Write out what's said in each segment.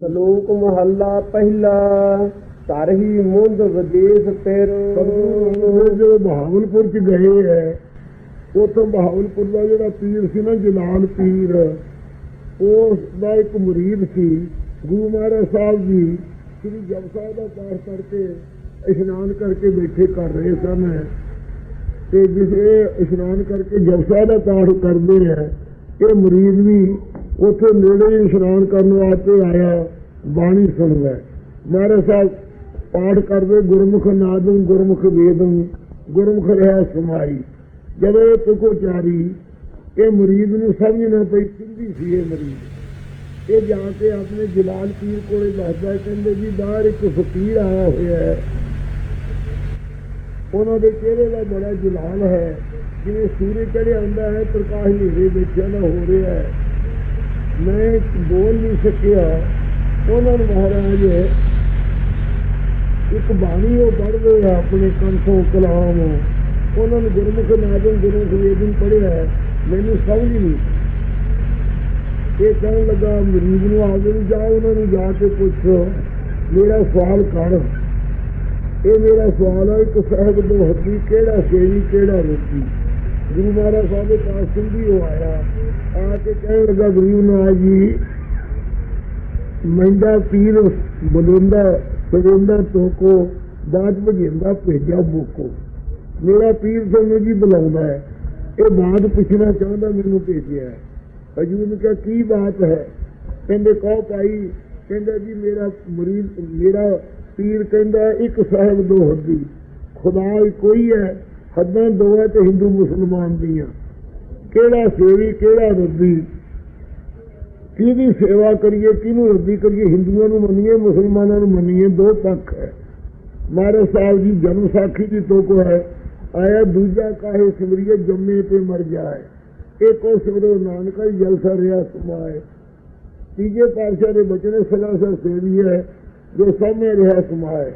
ਸ਼ਲੋਕ ਮਹੱਲਾ ਪਹਿਲਾ ਧਰਹੀ ਮੁੰਦ ਵਿਦੇਸ਼ ਤੇਰ। ਜੋ ਬਹਾਵਲਪੁਰ ਚ ਗਏ ਹੈ, ਉਥੋਂ ਬਹਾਵਲਪੁਰ ਦਾ ਜਿਹੜਾ ਪੀਰ ਸੀ ਨਾ ਜਲਾਲ ਪੀਰ, ਉਸ ਦਾ ਇੱਕ ਮੁਰੀਦ ਸੀ, ਗੁਰੂ ਮਹਾਰਾਜ ਸਾਹਿਬ ਜੀ, ਸ੍ਰੀ ਜਪ ਸਾਹਿਬ ਦਾ ਪਾਠ ਕਰਕੇ ਇਸ਼ਨਾਨ ਕਰਕੇ ਬੈਠੇ ਕਰ ਰਹੇ ਸਨ। ਤੇ ਜਿਸ ਇਸ਼ਨਾਨ ਕਰਕੇ ਜਪ ਸਾਹਿਬ ਦਾ ਪਾਠ ਕਰਦੇ ਹੈ, ਇਹ ਮੁਰੀਦ ਵੀ ਉੱਥੇ ਨੇੜੇ ਹੀ ਇਸ਼ਨਾਨ ਕਰਨ ਵਾਸਤੇ ਆਇਆ, ਬਾਣੀ ਸੁਣਦਾ ਹੈ। ਮਹਾਰਾਜ ਸਾਹਿਬ, ਪਾਠ ਕਰਦੇ ਗੁਰਮੁਖ ਨਾਦੰ, ਗੁਰਮੁਖ ਵੇਦੰ, ਗੁਰਮੁਖ ਰਿਹਾ ਸਮਾਈ। ਜਦੋਂ ਇਹ ਤੁਕੋ ਚਾਰੀ ਇਹ ਮੁਰੀਦ ਨੂੰ ਸਮਝ ਪਈ, ਸਿੰਧੀ ਸੀ ਇਹ ਮੁਰੀਦ। ਇਹ ਜਾ ਕੇ ਆਪਣੇ ਜਲਾਲ ਪੀਰ ਕੋਲੇ ਦੱਸਦਾ ਕਹਿੰਦੇ ਜੀ, ਬਾਹਰ ਇੱਕ ਫਕੀਰ ਆਇਆ ਹੋਇਆ ਹੈ। ਉਹਨਾਂ ਦੇ ਚਿਹਰੇ ਦਾ ਬੜਾ ਜਲਾਲ ਹੈ। ਜਿਵੇਂ ਸੂਰਜ ਚੜ੍ਹਿਆ ਹੁੰਦਾ ਹੈ, ਪ੍ਰਕਾਸ਼ ਹਨੇਰੇ ਵਿੱਚ ਨਾ ਹੋ ਰਿਹਾ ਹੈ। ਮੈਂ ਬੋਲ ਨਹੀਂ ਸਕਿਆ ਉਹਨਾਂ ਨੂੰ ਮਹਾਰਾਜ ਇੱਕ ਬਾਣੀ ਉਹ ਪੜ੍ਹਦੇ ਆ ਆਪਣੇ ਕੰਠੋਂ ਕਲਾਮ। ਉਹਨਾਂ ਨੂੰ ਗੁਰਮੁਖ ਨਾਦਨ ਗੁਰਮੁਖ ਵੇਦਨ ਪੜ੍ਹਿਆ, ਮੈਨੂੰ ਸਮਝ ਨਹੀਂ। ਇਹ ਕਹਿਣ ਲੱਗਾ, ਮਰੀਜ਼ ਨੂੰ ਆਗੇ ਨੂੰ ਜਾ, ਉਹਨਾਂ ਨੂੰ ਜਾ ਕੇ ਪੁੱਛ, ਮੇਰਾ ਸਵਾਲ ਕਰ। ਇਹ ਮੇਰਾ ਸਵਾਲ ਹੈ ਕਿ ਸਾਹਿਬ ਦੋ ਹੱਥੀ ਕਿਹੜਾ ਸੇਵੀ, ਕਿਹੜਾ ਰੋਟੀ? ਗੁਰੂ ਮਹਾਰਾਜ ਸਾਹਿਬ ਦੇ ਪਾਸ ਸਿੰਧੀ ਹੋ ਆਇਆ। ਆ ਕੇ ਕਹਿਣ ਲੱਗਾ ਗਰੀਬ ਨਾਥ ਜੀ, ਮੈਂਦਾ ਪੀਰ ਬਲੁੰਦਾ ਸਗੁੰਦਾ ਤੋਕੋ ਬਾਤ ਭਜਿੰਦਾ ਭੇਜਿਆ ਬੋਕੋ ਮੇਰਾ ਪੀਰ ਸਾਨੂੰ ਜੀ ਬੁਲਾਉਂਦਾ ਹੈ। ਇਹ ਬਾਤ ਪੁੱਛਣਾ ਚਾਹੁੰਦਾ, ਮੈਨੂੰ ਭੇਜਿਆ ਹਜੂਰ ਨੇ ਕਿਹਾ, ਕੀ ਬਾਤ ਹੈ? ਕਹਿੰਦੇ, ਕਹੋ ਭਾਈ। ਕਹਿੰਦਾ, ਜੀ, ਮੇਰਾ ਮਰੀਦ ਮੇਰਾ ਪੀਰ ਕਹਿੰਦਾ, ਇੱਕ ਸਾਹਿਬ ਦੋ ਹੱਦੀ ਖੁਦਾ ਕੋਈ ਹੈ ਹੱਦਾਂ ਦੋ ਹੈ ਤੇ ਹਿੰਦੂ ਮੁਸਲਮਾਨ ਦੀਆਂ। ਕਿਹੜਾ ਸੇਵੀ, ਕਿਹੜਾ ਰੱਬੀ? ਕਿਹਦੀ ਸੇਵਾ ਕਰੀਏ, ਕਿਹਨੂੰ ਰੱਬੀ ਕਰੀਏ? ਹਿੰਦੂਆਂ ਨੂੰ ਮੰਨੀਏ, ਮੁਸਲਮਾਨਾਂ ਨੂੰ ਮੰਨੀਏ, ਦੋ ਪੱਖ ਹੈ। ਮਹਾਰਾਜ ਸਾਹਿਬ ਜੀ ਜਨਮ ਸਾਖੀ ਦੀ ਤੋਕੋ ਹੈ। ਆਇਆ ਦੂਜਾ ਕਾਹੇ ਸਿਮਰਿਏ, ਜੰਮੇ ਤੇ ਮਰ ਜਾਏ। ਇੱਕੋ ਸਿਮਰੋ ਨਾਨਕਾ ਜਲਸਾ ਰਿਆ ਸਮਾਏ। ਤੀਜੇ ਪਾਤਸ਼ਾਹ ਦੇ ਬਚਨੇ ਸਲਾਸਾ ਸੇਵੀ ਹੈ, ਜੋ ਸਾਹਮਣੇ ਰਿਹਾ, ਸਮਾਏ।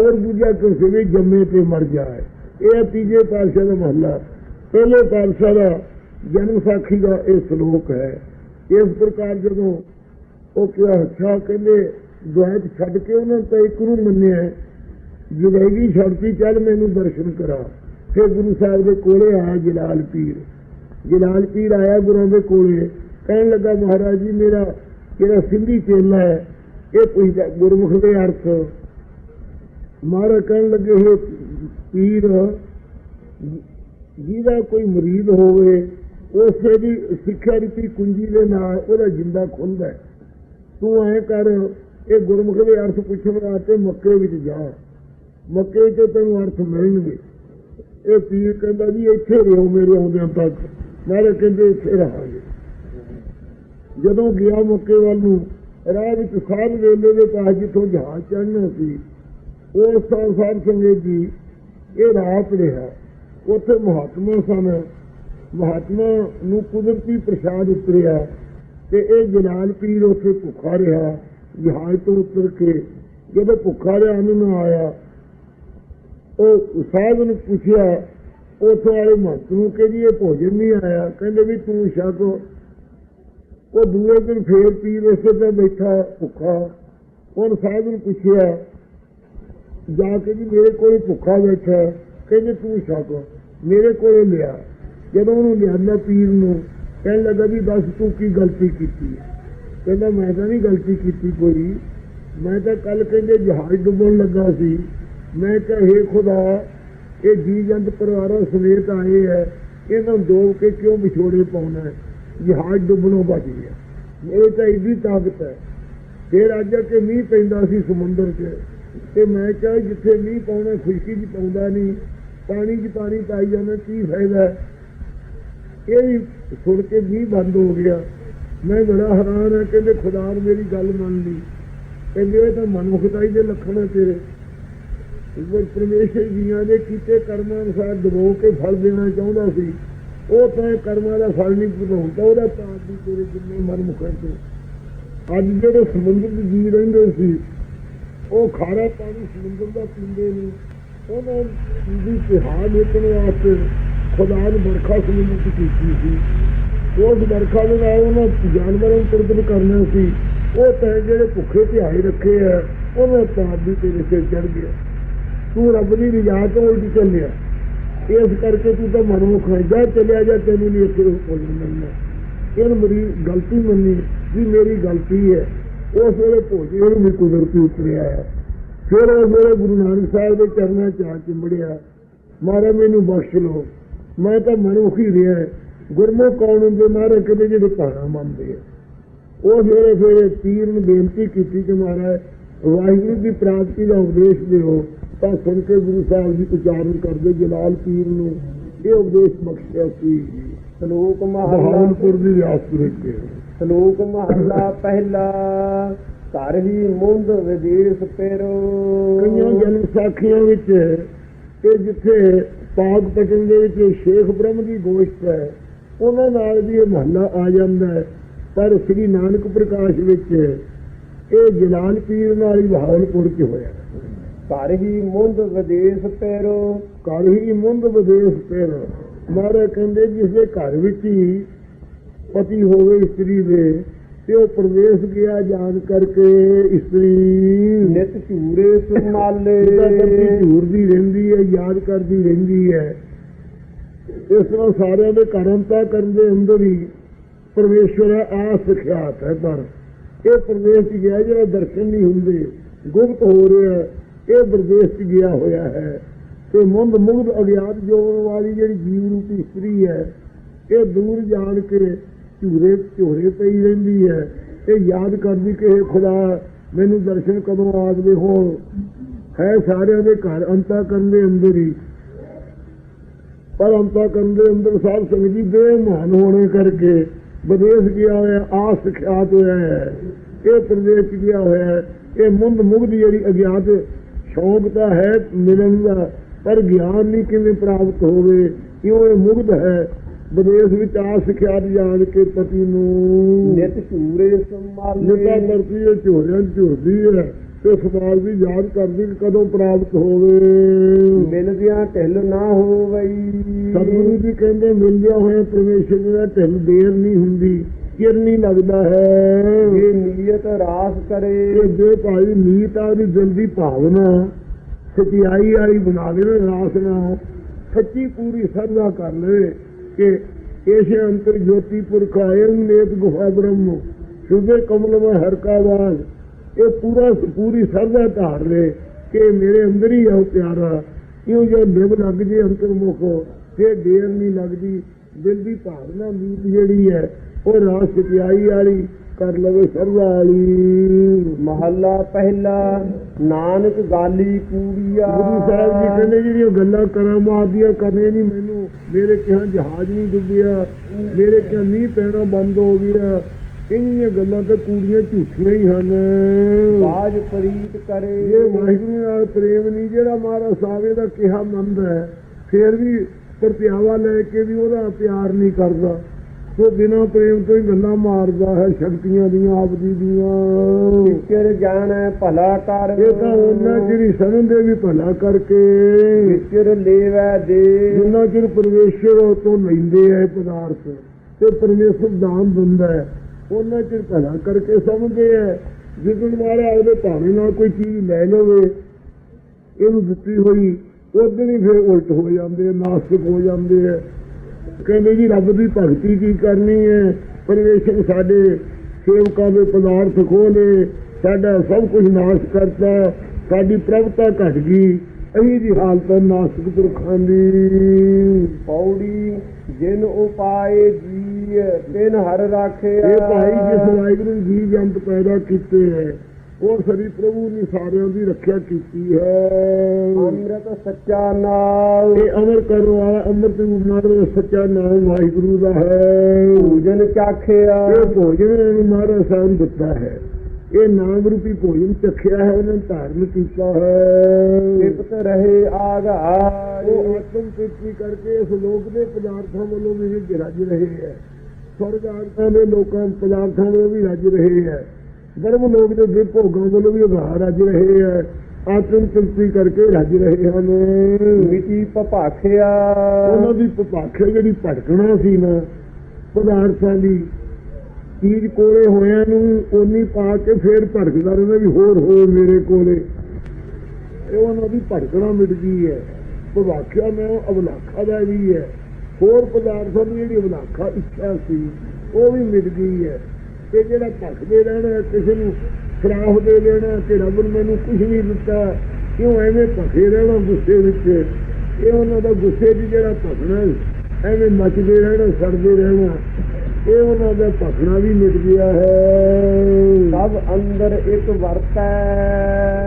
ਅਗਰ ਦੂਜਾ ਕਿਸੇ ਸਿਵੇ ਜੰਮੇ ਤੇ ਮਰ ਜਾਏ। ਇਹ ਹੈ ਤੀਜੇ ਪਾਤਸ਼ਾਹ ਦਾ ਮਹੱਲਾ। ਪਹਿਲੇ ਪਾਤਸ਼ਾਹ ਦਾ ਜਨਮ ਸਾਖੀ ਦਾ ਇਹ ਸ਼ਲੋਕ ਹੈ। ਇਸ ਪ੍ਰਕਾਰ ਜਦੋਂ ਉਹ ਕਿਹਾ, ਅੱਛਾ, ਕਹਿੰਦੇ ਦੁਆਇਤ ਛੱਡ ਕੇ ਉਹਨਾਂ ਤਾਂ ਇੱਕ ਨੂੰ ਮੰਨਿਆ ਜੁਗੈਗੀ ਛੱਡਤੀ ਚੱਲ ਮੈਨੂੰ ਦਰਸ਼ਨ ਕਰਾ। ਫਿਰ ਗੁਰੂ ਸਾਹਿਬ ਦੇ ਕੋਲੇ ਆਇਆ ਜਲਾਲ ਪੀਰ। ਜਲਾਲ ਪੀਰ ਆਇਆ ਗੁਰਾਂ ਦੇ ਕੋਲੇ। ਕਹਿਣ ਲੱਗਾ, ਮਹਾਰਾਜ ਜੀ, ਮੇਰਾ ਜਿਹੜਾ ਸਿੰਧੀ ਚੇਲਾ ਹੈ, ਇਹ ਪੁੱਛਦਾ, ਗੁਰਮੁਖ ਦੇ ਅਰਥ। ਮਹਾਰਾਜ ਕਹਿਣ ਲੱਗੇ ਇਹ ਪੀਰ ਜਿਹਦਾ ਕੋਈ ਮਰੀਜ਼ ਹੋਵੇ, ਉਸੇ ਦੀ ਸਿੱਖਿਆ ਰੂਪੀ ਕੁੰਜੀ ਦੇ ਨਾਲ, ਉਹਦਾ ਜਿੰਦਾ ਖੁੱਲਦਾ ਤੂੰ ਐ ਕਰ, ਇਹ ਗੁਰਮੁਖ ਦੇ ਅਰਥ ਪੁੱਛਣ ਵਾਸਤੇ ਮੱਕੇ ਵਿੱਚ ਜਾ। ਮੱਕੇ 'ਚ ਤੈਨੂੰ ਅਰਥ ਮਿਲਣਗੇ। ਇਹ ਪੀਰ ਕਹਿੰਦਾ ਜੀ, ਇੱਥੇ ਰਹੋ ਮੇਰੇ ਆਉਂਦਿਆਂ ਤੱਕ। ਨਾਲੇ ਕਹਿੰਦੇ ਇੱਥੇ ਰਹਾਂਗੇ। ਜਦੋਂ ਗਿਆ ਮੱਕੇ ਵੱਲ ਨੂੰ, ਰਾਹ ਵਿੱਚ ਸਾਧ ਵੇਲੇ ਦੇ ਪਾਸ ਜਿੱਥੋਂ ਜਹਾਜ਼ ਚੜ੍ਹਨਾ ਸੀ ਉਸ ਥਾਂ ਸਾਹਿਬ ਸੰਗਤ ਜੀ ਇਹ ਰਾਤ ਰਿਹਾ। ਉੱਥੇ ਮਹਾਤਮਾ ਸਨ। ਮਹਾਤਮਾ ਨੂੰ ਕੁਦਰਤੀ ਪ੍ਰਸ਼ਾਦ ਉਤਰਿਆ ਤੇ ਇਹ ਜਲਾਲ ਪੀਰ ਉੱਥੇ ਭੁੱਖਾ ਰਿਹਾ। ਜਹਾਜ਼ ਤੋਂ ਉਤਰ ਕੇ ਜਦੋਂ ਭੁੱਖਾ ਰਿਹਾ ਨੂੰ ਆਇਆ। ਉਹ ਸਾਹਿਬ ਨੂੰ ਪੁੱਛਿਆ, ਉਥੋਂ ਵਾਲੇ ਮਹੰਤ ਨੂੰ ਕਿ ਜੀ ਇਹ ਭੋਜਨ ਨਹੀਂ ਆਇਆ? ਕਹਿੰਦੇ ਵੀ, ਤੂੰ ਛਕ ਉਹ ਦੂਏ ਦਿਨ ਫੇਰ ਪੀਰ ਉਸੇ ਤੇ ਬੈਠਾ ਭੁੱਖਾ। ਉਹਨ ਸਾਹਿਬ ਨੂੰ ਪੁੱਛਿਆ ਜਾ ਕੇ ਜੀ ਮੇਰੇ ਕੋਲ ਭੁੱਖਾ ਬੈਠਾ ਕਹਿੰਦੇ ਤੂੰ ਛਕ ਮੇਰੇ ਕੋਲੇ ਲਿਆ। ਜਦੋਂ ਉਹਨੂੰ ਲਿਆਂਦਾ ਪੀਰ ਨੂੰ, ਕਹਿਣ ਲੱਗਾ ਵੀ ਦੱਸ ਤੂੰ ਕੀ ਗਲਤੀ ਕੀਤੀ ਹੈ? ਕਹਿੰਦਾ ਮੈਂ ਤਾਂ ਨਹੀਂ ਗਲਤੀ ਕੀਤੀ ਕੋਈ। ਮੈਂ ਤਾਂ ਕੱਲ ਕਹਿੰਦੇ ਜਹਾਜ਼ ਡੁੱਬਣ ਲੱਗਾ ਸੀ। ਮੈਂ ਕਿਹਾ, ਹੇ ਖੁਦਾ, ਇਹ ਜੀ ਜੰਤ ਪਰਿਵਾਰਾਂ ਸਮੇਤ ਆਏ ਹੈ। ਇਹਨਾਂ ਨੂੰ ਡੋਬ ਕੇ ਕਿਉਂ ਵਿਛੋੜੇ ਪਾਉਣਾ ਜਹਾਜ਼ ਡੁੱਬਣੋਂ ਬਚ ਗਿਆ। ਮੇਰੇ ਤਾਂ ਇੰਨੀ ਤਾਕਤ ਹੈ। ਫਿਰ ਅੱਜ ਕੇ ਮੀਂਹ ਪੈਂਦਾ ਸੀ ਸਮੁੰਦਰ 'ਚ। ਤੇ ਮੈਂ ਕਿਹਾ ਜਿੱਥੇ ਮੀਂਹ ਪਾਉਣਾ, ਖੁਸ਼ਕੀ 'ਚ ਪਾਉਂਦਾ ਨਹੀਂ। ਪਾਣੀ 'ਚ ਪਾਣੀ ਪਾਈ ਜਾਂਦਾ, ਕੀ ਫਾਇਦਾ? ਇਹ ਵੀ ਸੁਣ ਕੇ ਮੀਂਹ ਬੰਦ ਹੋ ਗਿਆ। ਮੈਂ ਬੜਾ ਹੈਰਾਨ ਹਾਂ ਕਹਿੰਦੇ ਖੁਦਾ ਨੇ ਮੇਰੀ ਗੱਲ ਮੰਨ ਲਈ। ਕਹਿੰਦੇ ਇਹ ਤਾਂ ਮਨਮੁਖਤਾਈ ਦੇ ਲੱਖਣ ਹੈ ਤੇਰੇ। ਪਰ ਪਰਮੇਸ਼ਰ ਜੀਆਂ ਦੇ ਕੀਤੇ ਕਰਮਾਂ ਅਨੁਸਾਰ ਦਬੋ ਕੇ ਫਲ ਦੇਣਾ ਚਾਹੁੰਦਾ ਸੀ। ਉਹ ਤਾਂ ਇਹ ਕਰਮਾਂ ਦਾ ਫਲ ਨਹੀਂ ਭੁਗਤਾਉਂਦਾ ਉਹਦਾ ਤਾਂ ਵੀ ਤੇਰੇ ਜਿੰਨੇ ਮਨਮੁਖਾਂ ਤੇ। ਅੱਜ ਜਿਹੜੇ ਸਮੁੰਦਰ ਦੇ ਜੀਵ ਰਹਿੰਦੇ ਸੀ ਉਹ ਖਾਰਾ ਪਾਣੀ ਸਮੁੰਦਰ ਦਾ ਪੀਂਦੇ ਨੇ। ਉਹਨਾਂ ਦੀ ਤਿਹਾਰ ਵੇਚਣ ਵਾਸਤੇ ਖੁਦਾ ਨੇ ਬਰਖਾ ਸਮੁੰਦਰ ਕੀਤੀ ਸੀ। ਉਸ ਬਰਖਾ ਦੇ ਨਾਲ ਉਹਨਾਂ ਜਾਨਵਰਾਂ ਨੂੰ ਤੁਰਦ ਕਰਨਾ ਸੀ। ਉਹ ਤਾਂ ਜਿਹੜੇ ਭੁੱਖੇ ਧਿਆਏ ਰੱਖੇ ਆ, ਉਹਨਾਂ ਤਾਂ ਵੀ ਤੇਰੇ ਸਿਰ ਚੜ ਗਿਆ। ਤੂੰ ਰੱਬ ਦੀ ਰਜਾ ਤੋਂ ਉਲਟ ਚੱਲਿਆ। ਇਸ ਕਰਕੇ ਤੂੰ ਤਾਂ ਮਨਮੁਖ ਹੈ। ਜਾ ਚੱਲਿਆ ਜਾ, ਤੈਨੂੰ ਨਹੀਂ ਇੱਥੇ ਬੋਲਣ ਮਿਲਣਾ ਇਹ ਮੇਰੀ ਗਲਤੀ ਮੰਨੀ ਵੀ ਮੇਰੀ ਗਲਤੀ ਹੈ। ਉਸ ਵੇਲੇ ਭੋਜੇ ਨੂੰ ਵੀ ਕੁਦਰਤੀ ਉਤਰਿਆ ਹੈ ਫਿਰ ਉਹ ਮੇਰੇ ਗੁਰੂ ਨਾਨਕ ਸਾਹਿਬ ਦੇ ਚਰਨਾਂ ਚ ਆ ਚਿੰਬੜਿਆ ਮਾਰੇ ਮੈਨੂੰ ਬਖਸ਼ ਲਓ। ਮੈਂ ਤਾਂ ਮਨੁੱਖੀ ਰਿਹਾ ਗੁਰਮੁਖ ਕੌਣ ਹੁੰਦੇ? ਮਾਰੇ ਕਦੇ ਜਿਹੜੇ ਭਾਣਾ ਮੰਨਦੇ ਆ। ਉਹ ਜਿਹੜੇ ਫਿਰ ਤੀਰ ਨੂੰ ਬੇਨਤੀ ਕੀਤੀ ਕਿ ਮਹਾਰਾਜ, ਵਾਹਿਗੁਰੂ ਦੀ ਪ੍ਰਾਪਤੀ ਦਾ ਉਪਦੇਸ਼ ਦਿਓ। ਤਾਂ ਸੁਣ ਕੇ ਗੁਰੂ ਸਾਹਿਬ ਜੀ ਉਚਾਰਨ ਕਰਦੇ, ਜਲਾਲ ਪੀਰ ਨੂੰ ਇਹ ਉਪਦੇਸ਼ ਬਖਸ਼ਿਆ ਸੀ। ਸ਼ਲੋਕ ਮਹੱਲਾ ਬਹਾਵਲਪੁਰ ਦੀ ਰਿਆਸਤ ਵਿੱਚ ਸ਼ਲੋਕ ਮਹੱਲਾ ਪਹਿਲਾ ਘਰ ਹੀ ਮੁੰਦ ਵਿਦੇਸ਼ ਪੇਰੋ ਕਈਆਂ ਜਨਮ ਸਾਖੀਆਂ ਵਿੱਚ ਇਹ ਜਿੱਥੇ ਪਾਕ ਪਟਨ ਦੇ ਵਿੱਚ ਸ਼ੇਖ ਬ੍ਰਹਮ ਦੀ ਗੋਸ਼ਟ ਹੈ ਉਹਨਾਂ ਨਾਲ ਵੀ ਇਹ ਮਹੱਲਾ ਆ ਜਾਂਦਾ ਹੈ। ਪਰ ਸ੍ਰੀ ਨਾਨਕ ਪ੍ਰਕਾਸ਼ ਵਿੱਚ ਇਹ ਜਲਾਲ ਪੀਰ ਨਾਲ ਹੀ ਬਹਾਵਲਪੁਰ 'ਚ ਹੋਇਆ। ਘਰ ਹੀ ਮੁੰਦ ਵਿਦੇਸ਼ ਪੇਰੋ ਘਰ ਹੀ ਮੁੰਦ ਵਿਦੇਸ਼ ਫਿਰ ਮਹਾਰਾਜ ਕਹਿੰਦੇ ਜਿਸ ਦੇ ਘਰ ਵਿੱਚ ਹੀ ਪਤੀ ਹੋਵੇ ਇਸਤਰੀ ਦੇ ਤੇ ਉਹ ਪ੍ਰਵੇਸ਼ ਗਿਆ ਜਾਣ ਕਰਕੇ ਇਸਤਰੀ। ਨਿਤ ਝੂਰੇ ਸੁਮਾਲੇ ਝੂਰਦੀ ਰਹਿੰਦੀ ਹੈ ਯਾਦ ਕਰਦੀ ਰਹਿੰਦੀ ਹੈ। ਇਸ ਤਰ੍ਹਾਂ ਸਾਰਿਆਂ ਦੇ ਘਰਾਂ ਤਾਂ ਕਰਨ ਦੇ ਅੰਦਰ ਹੀ ਪਰਮੇਸ਼ਵਰ ਹੈ ਆ ਸਿਖਿਆਤ ਹੈ ਪਰ ਇਹ ਪ੍ਰਵੇਸ਼ ਗਿਆ ਜਿਹੜਾ ਦਰਸ਼ਨ ਨਹੀਂ ਹੁੰਦੇ ਗੁਪਤ ਹੋ ਰਿਹਾ ਇਹ ਪ੍ਰਵੇਸ਼ 'ਚ ਗਿਆ ਹੋਇਆ ਹੈ। ਤੇ ਮੁੰਦ ਮੁਗਧ ਅਗਿਆਤ ਜੋਗਣ ਵਾਲੀ ਜਿਹੜੀ ਜੀਵ ਰੂਪੀ ਇਸਤਰੀ ਹੈ, ਇਹ ਦੂਰ ਜਾਣ ਕੇ ਝੂਰੇ, ਝੋਰੇ ਪਈ ਰਹਿੰਦੀ ਹੈ। ਇਹ ਯਾਦ ਕਰਦੀ ਕਿ ਇਹ ਖੁਦਾ, ਮੈਨੂੰ ਦਰਸ਼ਨ ਕਦੋਂ ਆਗਦੇ ਹੋਣ? ਹੈ ਸਾਰਿਆਂ ਦੇ ਘਰ ਅੰਤਾ ਕਰਨ ਦੇ ਅੰਦਰ ਹੀ। ਪਰ ਅੰਤਾ ਕਰਨ ਦੇ ਅੰਦਰ ਸਾਹਿਬ ਸੰਗਤ ਜੀ ਦੇ ਮਹਾਨ ਹੋਣੇ ਕਰਕੇ ਵਿਦੇਸ਼ ਗਿਆ ਹੋਇਆ, ਆਸ ਖਿਆਤ ਹੋਇਆ ਹੈ। ਇਹ ਪ੍ਰਦੇਸ਼ ਗਿਆ ਹੋਇਆ ਹੈ। ਇਹ ਮੁੰਦ ਮੁਗਧ ਜਿਹੜੀ ਅਗਿਆਤ, ਸ਼ੌਂਕ ਤਾਂ ਹੈ ਮਿਲਣ ਦਾ। ਪਰ ਗਿਆਨ ਨਹੀਂ ਕਿਵੇਂ ਪ੍ਰਾਪਤ ਹੋਵੇ ਕਿਉਂ ਇਹ ਮੁਗਧ ਹੈ? ਵਿਦੇਸ਼ ਵਿੱਚ ਆ ਸਿਖਿਆਤ ਜਾਣ ਕੇ ਪਤੀ ਨੂੰ ਨਿਤ ਨਿਤਾ ਸੁਮਾਲੇ ਮਰਦੀ ਇਹ ਝੋਰਿਆਂ 'ਚ ਝੁਰਦੀ ਹੈ ਤੇ ਸਮਾਜ ਦੀ ਯਾਦ ਕਰਦੀ ਕਦੋਂ ਪ੍ਰਾਪਤ ਹੋਵੇ। ਮਿਲਦਿਆਂ ਢਿੱਲ ਨਾ ਹੋਵਈ। ਸਤਿਗੁਰੂ ਜੀ ਕਹਿੰਦੇ ਮਿਲਦਿਆਂ ਹੋਇਆ ਪਰਮੇਸ਼ਰ ਦਾ ਢਿੱਲ ਦੇਰ ਨਹੀਂ ਹੁੰਦੀ ਚਿਰ ਨਹੀਂ ਲੱਗਦਾ ਹੈ। ਇਹ ਨੀਅਤ ਰਾਸ ਕਰੇ। ਜੇ ਭਾਈ ਨੀਤ ਆ ਦੀ ਦਿਲ ਦੀ ਭਾਵਨਾ ਸਚਾਈ ਵਾਲੀ ਬਣਾ ਲੈਵੇ ਰਾਸ ਨਾਲ ਸੱਚੀ ਪੂਰੀ ਸਰਦਾ ਕਰ ਲਵੇ ਕਿ ਏਸ਼ੇ ਅੰਤਰ ਜੋਤੀ ਪੁਰਖ ਆਇਨ ਨੇਤ ਗੁਹਾ ਬ੍ਰਹਮ। ਸੁਦੇ ਕਮਲ ਮੈਂ ਹਰ ਕਾ ਵਾਸ ਇਹ ਪੂਰਾ ਪੂਰੀ ਸਰਦਾ ਧਾਰ ਲੈ ਕਿ ਮੇਰੇ ਅੰਦਰ ਹੀ ਆ ਪਿਆਰਾ। ਇਉਂ ਜੋ ਨਿਭ ਲੱਗ ਜੇ ਅੰਤਰ ਮੁਖੋ ਤੇ ਦੇਰ ਨਹੀਂ ਲੱਗਦੀ। ਦਿਲ ਦੀ ਭਾਵਨਾ ਮੀਤ ਜਿਹੜੀ ਹੈ, ਉਹ ਰਾਸ ਸਚਾਈ ਵਾਲੀ ਕਰ ਲਵੇ ਸਰਦਾ ਵਾਲੀ ਮਹੱਲਾ ਪਹਿਲਾ ਨਾਨਕ ਗਾਲੀ ਪੂਰੀਆ ਗੁਰੂ ਸਾਹਿਬ ਜੀ ਕਹਿੰਦੇ ਜਿਹੜੀਆਂ ਗੱਲਾਂ ਕਰਾਮਾਤ ਦੀਆਂ ਕਰਨੀਆਂ ਨਹੀਂ ਮੈਨੂੰ। ਮੇਰੇ ਕਿਹਾ ਜਹਾਜ਼ ਨਹੀਂ ਡੁੱਬਿਆ। ਮੇਰੇ ਕਿਹਾ ਨਹੀਂ ਪੈਣਾ ਬੰਦ ਹੋ ਗਿਆ। ਇੰਨੀਆਂ ਗੱਲਾਂ ਤਾਂ ਕੂੜੀਆਂ ਝੂਠੀਆਂ ਹੀ ਹਨ। ਬਾਜ ਪ੍ਰੀਤ ਕਰੇ। ਇਹ ਵਾਹਿਗੁਰੂ ਨਾਲ ਪ੍ਰੇਮ ਨਹੀਂ ਜਿਹੜਾ ਮਹਾਰਾਜ ਸਾਵੇ ਦਾ ਕਿਹਾ ਮੰਨਦਾ ਹੈ ਫੇਰ ਵੀ ਪ੍ਰਤਿਆਵਾ ਲੈ ਕੇ ਵੀ ਉਹਦਾ ਪਿਆਰ ਨਹੀਂ ਕਰਦਾ। ਉਹ ਬਿਨਾਂ ਪ੍ਰੇਮ ਤੋਂ ਹੀ ਗੱਲਾਂ ਮਾਰਦਾ ਹੈ ਸ਼ਕਤੀਆਂ ਦੀਆਂ ਆਪਦੀ ਦੀਆਂ। ਵਿਚਰ ਜਾਣੈ ਭਲਾ ਕਰ। ਇਹ ਤਾਂ ਉਹਨਾਂ ਜਿਹੜੀ ਸਮਝਦੇ ਵੀ ਭਲਾ ਕਰਕੇ। ਵਿਚਰ ਲੇਵੈ ਦੇ। ਜਿੰਨਾ ਚਿਰ ਪਰਮੇਸ਼ਰ ਉਹ ਤੋਂ ਲੈਂਦੇ ਇਹ ਪਦਾਰਥ ਤੇ ਪਰਮੇਸ਼ਰ ਦਾਨ ਦਿੰਦਾ ਹੈ ਉਹਨਾਂ ਚਿਰ ਭਲਾ ਕਰਕੇ ਸਮਝਦੇ ਆ। ਜਿੱਦਣ ਮਾਰੇ ਉਹਦੇ ਭਾਵੇਂ ਨਾਲ ਕੋਈ ਚੀਜ਼ ਲੈ ਲਵੇ ਇਹਨੂੰ ਦਿੱਤੀ ਹੋਈ ਉਦੋਂ ਹੀ ਫਿਰ ਉਲਟ ਹੋ ਜਾਂਦੇ ਨਾਸਤਿਕ ਹੋ ਜਾਂਦੇ ਆ। ਕਹਿੰਦੇ ਜੀ ਰੱਬ ਦੀ ਭਗਤੀ ਕੀ ਕਰਨੀ ਹੈ? ਪਰਮੇਸ਼ਰ ਸਾਡੇ ਸੇਵਕਾਂ ਦੇ ਪਦਾਰਥ ਖੋਲੇ ਸਾਡਾ ਸਭ ਕੁਝ ਨਾਸ਼ ਕਰਤਾ ਸਾਡੀ ਪ੍ਰਭਤਾ ਘਟ ਗਈ। ਅਹੀ ਦੀ ਹਾਲਤ ਹੈ ਨਾਸਤਿਕ ਪੁਰਖਾਂ ਦੀ। ਪੌੜੀ ਜਿਨ ਉਪਾਏ ਜੀ ਤਿਨ ਹਰ ਰਾਖਿਆ ਇਹ ਭਾਈ ਜਿਸ ਵਾਹਿਗੁਰੂ ਜੀ ਜੰਤ ਪੈਦਾ ਕੀਤੇ ਹੈ। ਉਹ ਸਰੀ ਪ੍ਰਭੂ ਨੇ ਸਾਰਿਆਂ ਦੀ ਰੱਖਿਆ ਕੀਤੀ ਹੈ। ਅੰਮ੍ਰਿਤ ਸੱਚਾ ਨਾਮ। ਇਹ ਅਮਰ ਕਰਨ ਵਾਲਾ ਅੰਮ੍ਰਿਤ ਨਾਮ ਸੱਚਾ ਨਾਮ ਵਾਹਿਗੁਰੂ ਦਾ ਹੈ। ਭੋਜਨ ਚਾਖਿਆ। ਇਹ ਭੋਜਨ ਮਹਾਰਾਜ ਸਾਹਿਬ ਦਿੱਤਾ ਹੈ। ਇਹ ਨਾਮ ਰੂਪੀ ਭੋਜਨ ਚਖਿਆ ਹੈ ਉਹਨਾਂ ਧਾਰਨ ਕੀਤਾ ਹੈ। ਸਿਫਤ ਰਹੇ ਆਗਾਰ ਉਹ ਆਤਮ ਤ੍ਰਿਪਤੀ ਕਰਕੇ ਇਸ ਲੋਕ ਦੇ ਪਦਾਰਥਾਂ ਵੱਲੋਂ ਵੀ ਇਹ ਰੱਜ ਰਹੇ ਹੈ। ਸਵਰਗ ਆਗਾਂ ਦੇ ਲੋਕਾਂ ਪਦਾਰਥਾਂ ਵੱਲੋਂ ਵੀ ਰੱਜ ਰਹੇ ਹੈ। ਧਰਮ ਲੋਕ ਦੇ ਦੇ ਭੋਗਾਂ ਵੱਲੋਂ ਵੀ ਉਧਾਰ ਰੱਜ ਰਹੇ ਹੈ ਆਤਮ ਤ੍ਰਿਪਤੀ ਕਰਕੇ ਰੱਜ ਰਹੇ ਹਨ। ਮਿਤੀ ਪਪਾਖਿਆ। ਉਹਨਾਂ ਦੀ ਪਪਾਖੇ ਜਿਹੜੀ ਭਟਕਣਾ ਸੀ ਨਾ ਪਦਾਰਥਾਂ ਦੀ ਚੀਜ਼ ਕੋਲੇ ਹੋਇਆਂ ਨੂੰ ਉਨੀ ਪਾ ਕੇ ਫੇਰ ਭੜਕਦਾ ਰਹਿੰਦਾ ਵੀ ਹੋਰ ਹੋਰ ਮੇਰੇ ਕੋਲੇ। ਇਹ ਉਹਨਾਂ ਦੀ ਭੜਕਣਾ ਮਿਟ ਗਈ ਹੈ। ਭਵਾਖਿਆ ਮੈਂ ਅਵਲਾਖਾ ਦਾ ਵੀ ਹੈ। ਹੋਰ ਪਦਾਰਥਾਂ ਦੀ ਜਿਹੜੀ ਅਵਲਾਖਾ ਇੱਛਾ ਸੀ ਉਹ ਵੀ ਮਿਟ ਗਈ ਹੈ। ਤੇ ਜਿਹੜਾ ਭੜਕਦੇ ਰਹਿਣਾ ਕਿਸੇ ਨੂੰ ਖਰਾਬ ਦੇ ਦੇਣਾ ਕਿ ਰੱਬ ਨੇ ਮੈਨੂੰ ਕੁਝ ਨਹੀਂ ਦਿੱਤਾ ਕਿਉਂ ਐਵੇਂ ਭਖੇ ਰਹਿਣਾ ਗੁੱਸੇ ਵਿੱਚ? ਇਹ ਉਹਨਾਂ ਦਾ ਗੁੱਸੇ 'ਚ ਜਿਹੜਾ ਭਖਣਾ ਐਵੇਂ ਮੱਚਦੇ ਰਹਿਣਾ ਸੜਦੇ ਰਹਿਣਾ ਇਹ ਉਹਨਾਂ ਦਾ ਭਖਣਾ ਵੀ ਮਿਟ ਗਿਆ ਹੈ। ਸਭ ਅੰਦਰ ਇੱਕ ਵਰਤੈ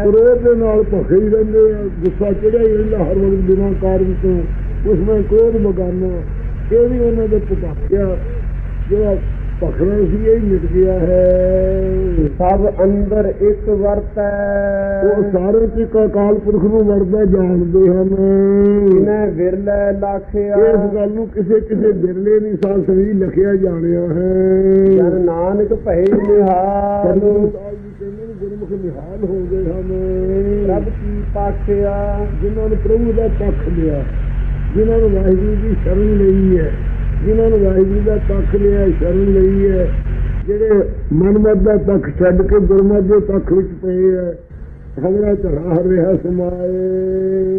ਕ੍ਰੋਧ ਦੇ ਨਾਲ ਭਖੇ ਹੀ ਰਹਿੰਦੇ ਆ ਗੁੱਸਾ ਚੜਿਆ ਹੀ ਰਹਿੰਦਾ ਹਰ ਵਕਤ ਬਿਨਾਂ ਕਾਰਨ ਤੋਂ ਉਸ ਵਿੱਚ ਕ੍ਰੋਧ ਮਗਾਨਾ ਇਹ ਵੀ ਉਹਨਾਂ ਦੇ ਪਟਾਕਿਆ ਜਿਹੜਾ ਭਖਣਾ ਸੀ ਇਹ ਮਿਟ ਗਿਆ ਹੈ। ਸਭ ਅੰਦਰ ਇੱਕ ਵਰਤੈ ਉਹ ਸਾਰੇ ਚ ਇੱਕ ਅਕਾਲ ਪੁਰਖ ਨੂੰ ਵਰਦਾ ਜਾਣਦੇ ਹਨ। ਇਨੈ ਵਿਰਲੇ ਲਾਖਿਆ ਇਸ ਗੱਲ ਨੂੰ ਕਿਸੇ ਕਿਸੇ ਬਿਰਲੇ ਨਹੀਂ ਸਾਲ ਸਵੀ ਲਿਖਿਆ ਜਾਣਿਆ ਹੈ। ਜਨ ਨਾਨਕ ਭਏ ਨਿਹਾਲ। ਗੁਰਮੁਖ ਨਿਹਾਲ ਹੋ ਗਏ ਹਨ। ਪ੍ਰਭ ਕੀ ਪਾਖਿਆ ਜਿਨ੍ਹਾਂ ਨੇ ਪ੍ਰਭੂ ਦਾ ਪੱਖ ਲਿਆ ਜਿਨ੍ਹਾਂ ਨੇ ਵਾਹਿਗੁਰੂ ਦੀ ਸ਼ਰਨ ਲਈ ਹੈ। ਜਿਨ੍ਹਾਂ ਨੇ ਵਾਹਿਗੁਰੂ ਦਾ ਪੱਖ ਲਿਆ, ਸ਼ਰਨ ਲਈ ਹੈ, ਜਿਹੜੇ ਮਨਮਤ ਦਾ ਪੱਖ ਛੱਡ ਕੇ ਗੁਰਮਤ ਦੇ ਪੱਖ ਵਿੱਚ ਪਏ ਹੈ ਹਮਰਾ ਹਰ ਰਿਹਾ ਸਮਾਏ।